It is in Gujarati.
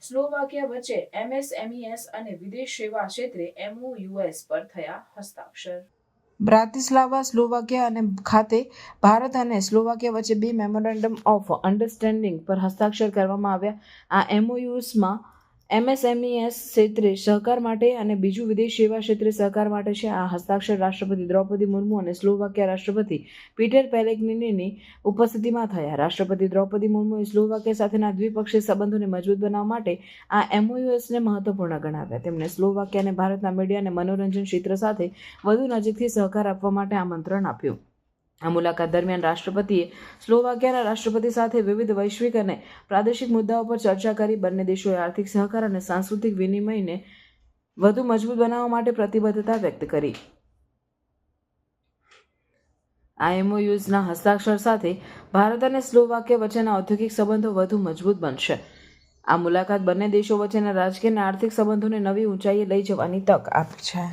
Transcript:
સ્લોવાકિયા વચ્ચે એમએસએમઈએસ અને વિદેશ સેવા ક્ષેત્રે એમઓયુએસ પર થયા હસ્તાક્ષર. બ્રાતિસ્લાવા, સ્લોવાકિયા અને ખાતે ભારત અને સ્લોવાકિયા વચ્ચે બે મેમોરેન્ડમ ઓફ અન્ડરસ્ટેન્ડિંગ પર હસ્તાક્ષર કરવામાં આવ્યા. આ એમઓયુસમાં એમએસએમઈએસ ક્ષેત્રે સહકાર માટે અને બીજું વિદેશ સેવા ક્ષેત્રે સહકાર માટે છે આ હસ્તાક્ષર રાષ્ટ્રપતિ દ્રૌપદી મુર્મુ અને સ્લોવાકિયા રાષ્ટ્રપતિ પીટર પેલેગ્નિની ઉપસ્થિતિમાં થયા. રાષ્ટ્રપતિ દ્રૌપદી મુર્મુએ સ્લોવાકિયા સાથેના દ્વિપક્ષીય સંબંધોને મજબૂત બનાવવા માટે આ એમઓયુએસને મહત્વપૂર્ણ ગણાવ્યા. તેમણે સ્લોવાકિયાને ભારતના મીડિયા અને મનોરંજન ક્ષેત્ર સાથે વધુ નજીકથી સહકાર આપવા માટે આમંત્રણ આપ્યું. આ મુલાકાત દરમિયાન રાષ્ટ્રપતિએ સ્લોવાકિયાના રાષ્ટ્રપતિ સાથે વિવિધ વૈશ્વિક અને પ્રાદેશિક મુદ્દાઓ પર ચર્ચા કરી. બંને દેશોએ આર્થિક સહકાર અને સાંસ્કૃતિક વિનિમયને વધુ મજબૂત બનાવવા માટે પ્રતિબદ્ધતા વ્યક્ત કરી. આ એમઓયુઝના હસ્તાક્ષર સાથે ભારત અને સ્લોવાકિયા વચ્ચેના ઔદ્યોગિક સંબંધો વધુ મજબૂત બનશે. આ મુલાકાત બંને દેશો વચ્ચેના રાજકીય અને આર્થિક સંબંધોને નવી ઊંચાઈએ લઈ જવાની તક આપે છે.